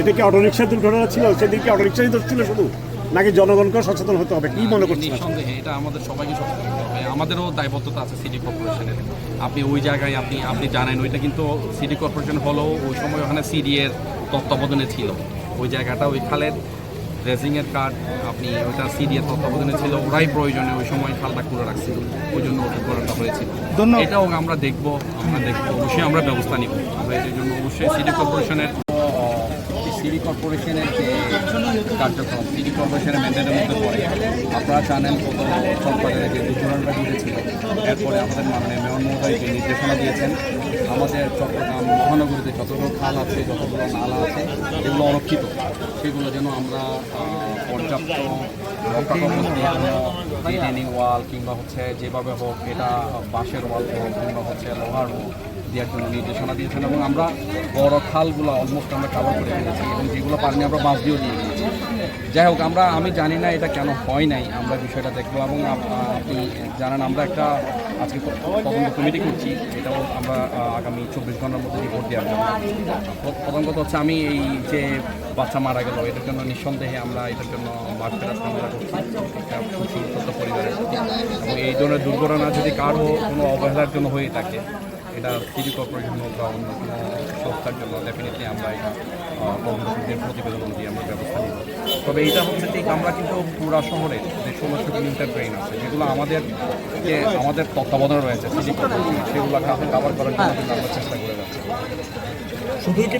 এটা কি অটোরিক্সার দুর্ঘটনা ছিল? সেদিন কি অটোরিক্সারই দোষ ছিল শুধু? নাকি জনগণকে সচেতন হতে হবে? কি মনে করছেন নিঃসন্দেহে এটা আমাদের সবাইকে সচেতন হতে হবে। আমাদেরও দায়বদ্ধতা আছে সিটি কর্পোরেশনের। আপনি ওই জায়গায় আপনি আপনি জানেন ওইটা কিন্তু সিটি কর্পোরেশন হলেও ওই সময় ওখানে সিডি এর তত্ত্বাবধানে ছিল। ওই জায়গাটা ওই খালের রেজিংয়ের কার্ড আপনি ওইটা সিডি এর তত্ত্বাবধানে ছিল। ওরাই প্রয়োজনে ওই সময় খালটা খুলে রাখছিল। ওই জন্য দুর্ঘটনাটা হয়েছিল। ধন্যবাদ। এটাও আমরা দেখব আমরা দেখব। অবশ্যই আমরা ব্যবস্থা নিব। আমরা এটার জন্য অবশ্যই সিটি কর্পোরেশনের সিটি কর্পোরেশনের যে কার্যক্রম সিটি কর্পোরেশনের ম্যান্ডেটের মধ্যে পড়ে। আপনারা জানেন, গত সরকারের যে দুর্ঘটনাটা ঘটেছিল, এরপরে আমাদের মাননীয় মেয়র মহোদয়কে নির্দেশনা দিয়েছেন, আমাদের চট্টগ্রাম মহানগরীতে যতগুলো খাল আছে, যতগুলো নালা আছে, এগুলো অরক্ষিত সেগুলো যেন আমরা পর্যাপ্ত রিটেনিং ওয়াল কিংবা হচ্ছে যেভাবে হোক, এটা বাঁশের ওয়াল হোক কিংবা হচ্ছে লোহার হোক দেওয়ার জন্য নির্দেশনা দিয়েছেন এবং আমরা বড় খালগুলো অলমোস্ট আমরা কাভার করে ফেলেছি এবং যেগুলো পারিনি আমরা বাঁশ দিয়েও দিয়ে দিয়েছি। যাই হোক, আমরা, আমি জানি না এটা কেন হয় নাই, আমরা বিষয়টা দেখব এবং আপনি জানেন, আমরা একটা আজকে তদন্ত কমিটি করছি, এটাও আমরা আগামী চব্বিশ ঘণ্টার মধ্যে রিপোর্ট দেওয়ার জন্য। প্র- প্রথম কথা হচ্ছে আমি এই যে বাচ্চা মারা গেল এটার জন্য নিঃসন্দেহে আমরা এটার জন্য পরিবারের এবং এই ধরনের দুর্ঘটনা যদি কারও কোনো অবহেলার জন্য হয়ে থাকে, এটা সিটি কর্পোরেশন হোক বা অন্য কোনো সংস্থার জন্য ডেফিনেটলি আমরা এটা প্রতিবেদন দিয়ে আমরা তবে এইটা হচ্ছে ঠিক, আমরা কিন্তু পুরা শহরে যে সমস্ত কিলোমিটার ট্রেন আছে, যেগুলো আমাদের যে আমাদের তত্ত্বাবধানে রয়েছে, সেগুলো কাভার করার জন্য আমরা চেষ্টা করে যাচ্ছি। শুধুই কি